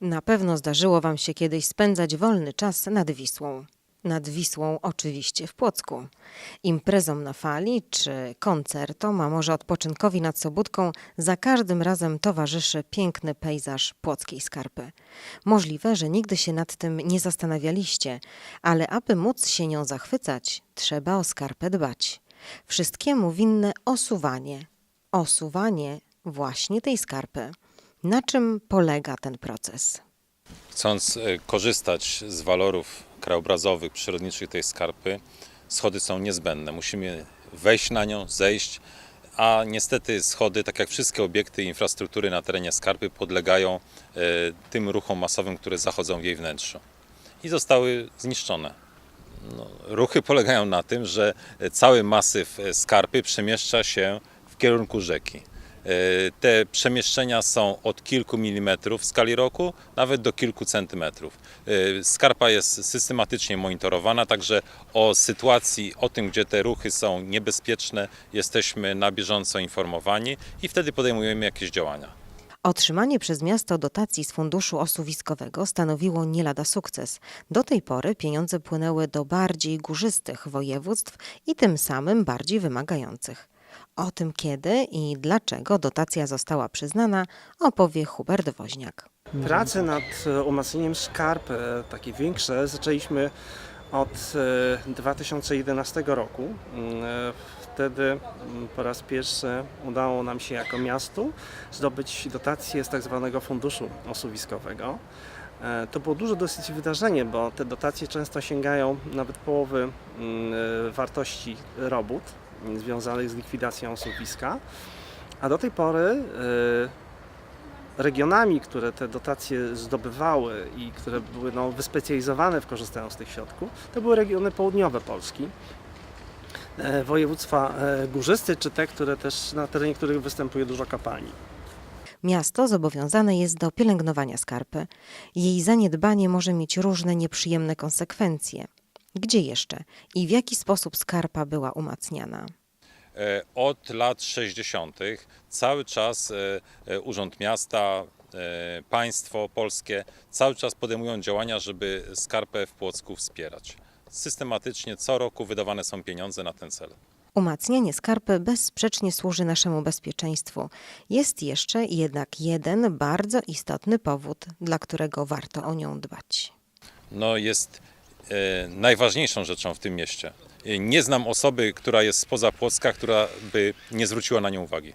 Na pewno zdarzyło Wam się kiedyś spędzać wolny czas nad Wisłą. Nad Wisłą oczywiście w Płocku. Imprezom na fali czy koncertom, a może odpoczynkowi nad Sobótką za każdym razem towarzyszy piękny pejzaż płockiej skarpy. Możliwe, że nigdy się nad tym nie zastanawialiście, ale aby móc się nią zachwycać, trzeba o skarpę dbać. Wszystkiemu winne osuwanie. Osuwanie właśnie tej skarpy. Na czym polega ten proces? Chcąc e, korzystać z walorów krajobrazowych, przyrodniczych tej skarpy, schody są niezbędne. Musimy wejść na nią, zejść, a niestety schody, tak jak wszystkie obiekty infrastruktury na terenie skarpy, podlegają e, tym ruchom masowym, które zachodzą w jej wnętrzu i zostały zniszczone. No, ruchy polegają na tym, że cały masyw e, skarpy przemieszcza się w kierunku rzeki. E, Te przemieszczenia są od kilku milimetrów w skali roku, nawet do kilku centymetrów. E, Skarpa jest systematycznie monitorowana, także o sytuacji, o tym, gdzie te ruchy są niebezpieczne, jesteśmy na bieżąco informowani i wtedy podejmujemy jakieś działania. Otrzymanie przez miasto dotacji z funduszu osuwiskowego stanowiło nie lada sukces. Do tej pory pieniądze płynęły do bardziej górzystych województw i tym samym bardziej wymagających. O tym kiedy i dlaczego dotacja została przyznana opowie Hubert Woźniak. Prace nad e, umacnieniem skarp, e, takie większe, zaczęliśmy od e, 2011 roku. Mm, e, Wtedy mm, po raz pierwszy udało nam się jako miastu zdobyć dotację z tak zwanego funduszu osuwiskowego. E, To było duże dosyć wydarzenie, bo te dotacje często sięgają nawet połowy mm, e, wartości robót związanych z likwidacją osuwiska. A do tej pory e, regionami, które te dotacje zdobywały i które były no, wyspecjalizowane w korzystaniu z tych środków, to były regiony południowe Polski, e, województwa e, górzysty, czy te, które też na terenie których występuje dużo kopalni. Miasto zobowiązane jest do pielęgnowania skarpy. Jej zaniedbanie może mieć różne nieprzyjemne konsekwencje. Gdzie jeszcze i w jaki sposób skarpa była umacniana? E, Od lat 60. cały czas e, e, Urząd Miasta, państwo polskie cały czas podejmują działania, żeby skarpę w Płocku wspierać. Systematycznie co roku wydawane są pieniądze na ten cel. Umacnianie skarpy bezsprzecznie służy naszemu bezpieczeństwu. Jest jeszcze jednak jeden bardzo istotny powód, dla którego warto o nią dbać. No jest najważniejszą rzeczą w tym mieście. E, Nie znam osoby, która jest spoza Płocka, która by nie zwróciła na nią uwagi.